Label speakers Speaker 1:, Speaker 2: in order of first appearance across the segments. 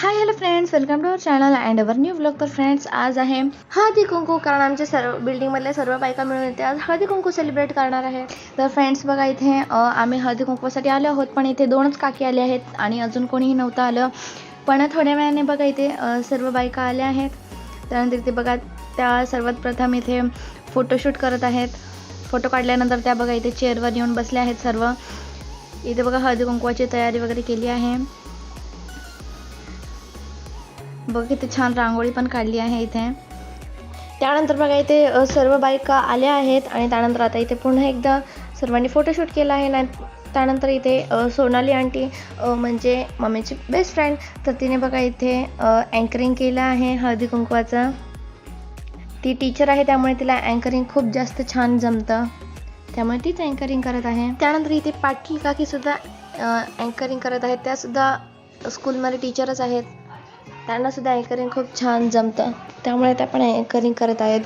Speaker 1: Hi hello friends welcome to our channel and our new blog तर friends आज आहे हळदी कुंकू कारण आमच्या सर्व बिल्डिंगमधल्या सर्व बायका मिळून येते आज हळदी कुंकू सेलिब्रेट करणार आहे. तर फ्रेंड्स बघा इथे आम्ही हळदी कुंकूसाठी आलो आहोत पण इथे दोनच काकी आले आहेत आणि अजून कोणीही नव्हतं आलं. पण थोड्या वेळाने बघा इथे सर्व बायका आल्या आहेत. त्यानंतर इथे बघा त्या सर्वात प्रथम इथे फोटोशूट करत आहेत. फोटो काढल्यानंतर त्या बघा इथे चेअरवर येऊन बसल्या आहेत सर्व. इथे बघा हळदी कुंकवाची तयारी वगैरे केली आहे. बघ किती छान रांगोळी पण काढली आहे इथे. त्यानंतर बघा इथे सर्व बायका आल्या आहेत आणि त्यानंतर आता इथे पुन्हा एकदा सर्वांनी फोटोशूट केला आहे. ना त्यानंतर इथे सोनाली आंटी म्हणजे मम्मीची बेस्ट फ्रेंड तर तिने बघा इथे अँकरिंग केलं आहे हळदी कुंकवाचं. ती टीचर आहे त्यामुळे तिला अँकरिंग खूप जास्त छान जमतं. त्यामुळे तीच अँकरिंग करत आहे. त्यानंतर इथे पाटील काकीसुद्धा अँकरिंग करत आहेत. त्यासुद्धा स्कूलमध्ये टीचरच आहेत. त्यांना सुद्धा अँकरिंग खूप छान जमतं. त्यामुळे त्या पण अँकरिंग करत आहेत.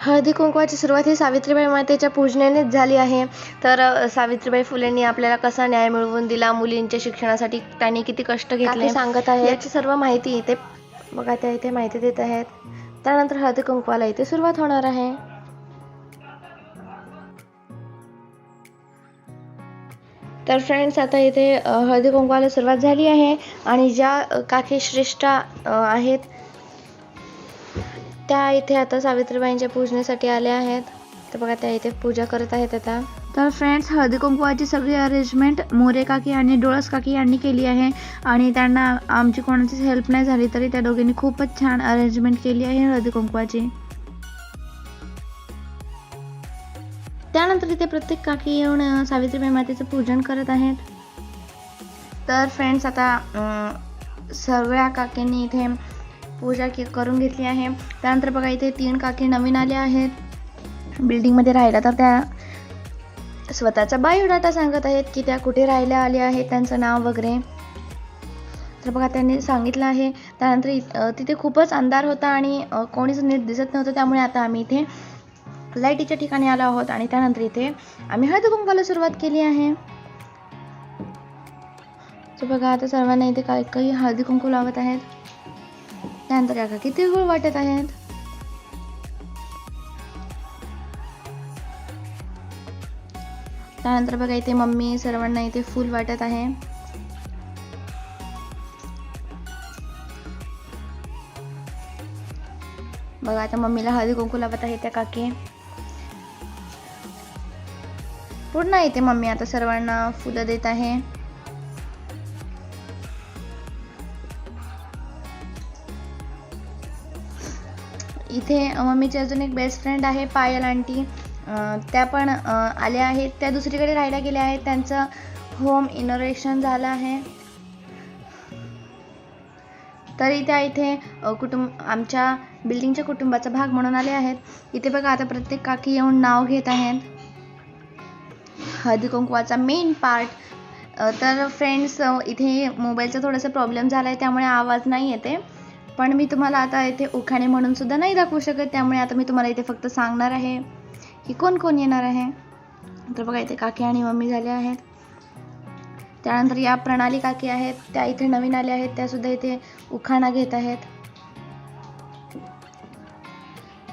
Speaker 1: हळदी कुंकवाची सुरुवात ही सावित्रीबाई मातेच्या पूजनेनेच झाली आहे. तर सावित्रीबाई फुलेंनी आपल्याला कसा न्याय मिळवून दिला? मुलींच्या शिक्षणासाठी त्यांनी किती कष्ट घेतले? सांगत आहे याची सर्व माहिती इथे बघा त्या इथे माहिती देत आहेत. त्यानंतर हळदी कुंकवाला इथे सुरुवात होणार आहे. तर फ्रेंड्स आता इथे हळदी कुंकवाला सुरुवात झाली आहे आणि ज्या काकी श्रेष्ठा आहेत त्या इथे आता सावित्रीबाईंच्या पूजनेसाठी आल्या आहेत. तर बघा त्या इथे पूजा करत आहेत आता. तर फ्रेंड्स हळदी कुंकवाची सगळी अरेंजमेंट मोरे काकी आणि डोळस काकी यांनी केली आहे आणि त्यांना आमची कोणाचीच हेल्प नाही झाली तरी त्या दोघींनी खूपच छान अरेंजमेंट केली आहे हळदी कुंकवाची. त्यानंतर इथे प्रत्येक काकी येऊन सावित्रीबाई मातेचं पूजन करत आहेत. तर फ्रेंड्स आता सगळ्या काकींनी इथे पूजा के करून घेतली आहे. त्यानंतर बघा इथे तीन काकी नवीन आल्या आहेत. बिल्डिंगमध्ये राहिल्या तर त्या स्वतःचा बायोडाटा सांगत आहेत की त्या कुठे राहायला आल्या आहेत त्यांचं नाव वगैरे. तर बघा त्यांनी सांगितलं आहे. त्यानंतर तिथे खूपच अंधार होता आणि कोणीच नीट दिसत नव्हतं त्यामुळे आता आम्ही इथे लाईटीच्या ठिकाणी आलो आहोत आणि त्यानंतर इथे आम्ही हळद कुंकवाला सुरुवात केली आहे. तर बघा आता सर्वांना इथे काही काही हळदी कुंकू लावत आहेत. त्यानंतर या काकी गुळ वाटत आहेत? त्यानंतर बघा इथे मम्मी सर्वांना इथे फूल वाटत आहे. बघा आता मम्मीला हळदी कुंकू लावत आहे त्या काकी. पूर्ण इथे मम्मी आता सर्वांना फुलं देत आहे. इथे मम्मीची अजून एक बेस्ट फ्रेंड आहे पायल आंटी. त्या पण आल्या आहेत. त्या दुसरीकडे राहायला गेल्या आहेत. त्यांचं होम इनोरेशन झालं आहे. तरी त्या इथे कुटुंब आमच्या बिल्डिंगच्या कुटुंबाचा भाग म्हणून आले आहेत. इथे बघा आता प्रत्येक काकी येऊन नाव घेत आहेत. हळदी कुंकवाचा मेन पार्ट तर फ्रेंड्स इथे मोबाईलचा थोडासा प्रॉब्लेम झाला आहे त्यामुळे आवाज नाही येते. पण मी तुम्हाला आता इथे उखाणे म्हणून सुद्धा नाही दाखवू शकत त्यामुळे आता मी तुम्हाला इथे फक्त सांगणार आहे की कोण कोण येणार आहे. तर बघा इथे काकी आणि मम्मी झाल्या आहेत. त्यानंतर या प्रणाली काकी आहेत त्या इथे नवीन आल्या आहेत त्या सुद्धा इथे उखाणा घेत आहेत.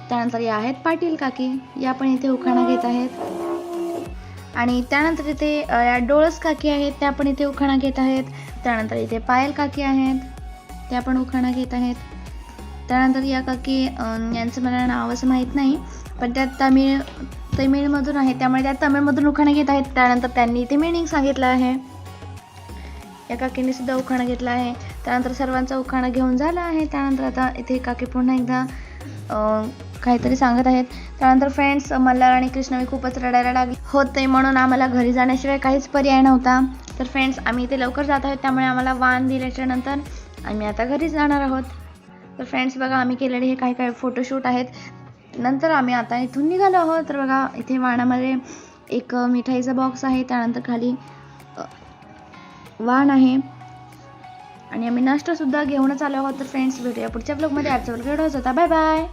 Speaker 1: त्यानंतर या आहेत पाटील काकी या पण इथे उखाणा घेत आहेत. आणि त्यानंतर इथे या डोळस काकी आहेत त्या पण इथे उखाणा घेत आहेत. त्यानंतर इथे पायल काकी आहेत त्या पण उखाणा घेत आहेत. त्यानंतर या काकी यांचं मला नाव असं माहीत नाही पण त्या तमिळ तमिळमधून आहेत त्यामुळे त्या तमिळमधून उखाणा घेत आहेत. त्यानंतर त्यांनी इथे मिनिंग सांगितलं आहे. या काकीने सुद्धा उखाणा घेतला आहे. त्यानंतर सर्वांचा उखाणा घेऊन झाला आहे. त्यानंतर आता इथे काकी पुन्हा एकदा काहीतरी सांगत आहेत. त्यानंतर फ्रेंड्स मल्हार आणि कृष्णवी खूपच रडायला लागले. होते म्हणून आम्हाला घरी जाण्याशिवाय काहीच पर्याय नव्हता. तर फ्रेंड्स आम्ही इथे लवकर जात आहोत त्यामुळे आम्हाला वाण दिल्याच्या नंतर आम्ही आता घरीच जाणार आहोत. तर फ्रेंड्स बघा आम्ही केलेले हे काही काही फोटोशूट आहेत. नंतर आम्ही आता इथून निघालो आहोत. तर बघा इथे वाणामध्ये एक मिठाईचा बॉक्स आहे. त्यानंतर खाली वाण आहे. आणि आम्ही नाश्तासुद्धा घेऊनच आलो आहोत. तर फ्रेंड्स भेटूया पुढच्या ब्लॉगमध्ये आजचा व्हिडिओ होता. Bye bye